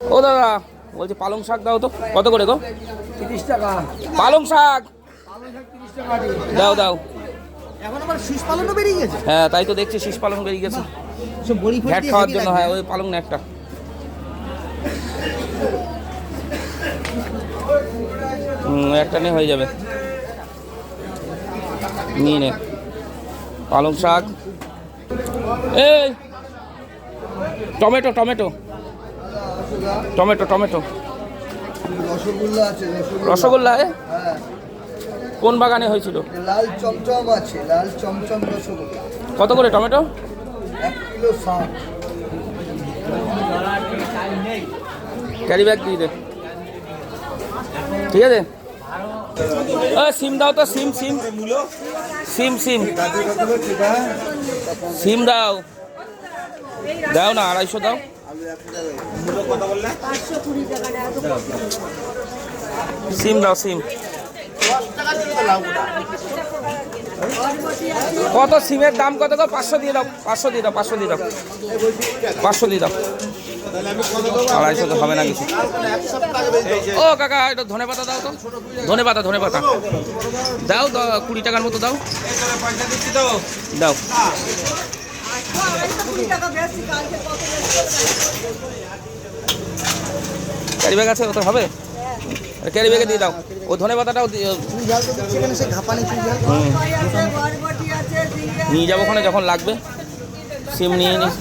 ও দাদা বলছি পালং শাক দাও তো। কত করে গো? তিরিশ টাকা। পালং শাক। দাও দাও। এখন আবার শীষ পালনও বেরিয়ে গেছে? হ্যাঁ তাই তো দেখছি শীষ পালং বেরিয়ে গেছে। ভ্যাট খাওয়ার জন্য হ্যাঁ ওই পালং না একটা একটা নিয়ে হয়ে যাবে। নিয়ে নে। পালং শাক। এই tomato tomato. Tomato tomato. Rasgulla আছে রসগোল্লা? হ্যাঁ। কোন বাগানে হয়েছিল? লাল চমচম আছে লাল চমচম রসগোল্লা। কত করে টমেটো? এক কিলো ষাট। ক্যারি ব্যাগ দিয়ে দে। ঠিক আছে? সিম দাও তো সিম সিম। সিম সিম। সিম দাও। দাও না আড়াইশো দাও। সিম দাও সিম। কত সিমের দাম কত গো? পাঁচশো দিয়ে দাও, পাঁচশো দিয়ে দাও, পাঁচশো দিয়ে দাও। পাঁচশো দিয়ে দাও। আড়াইশো তো হবে না কিছু। ও কাকা এটা ধনে পাতা দাও তো। ধনে পাতা ধনে পাতা। দাও, কুড়ি টাকার মতো দাও। দাও। ক্যারি ব্যাগ আছে, ওটা হবে? ক্যারি ব্যাগে দিয়ে দাও। ও ধনে পাতাটাও। নিয়ে যাব ওখানে যখন লাগবে। সিম নিয়ে নিস।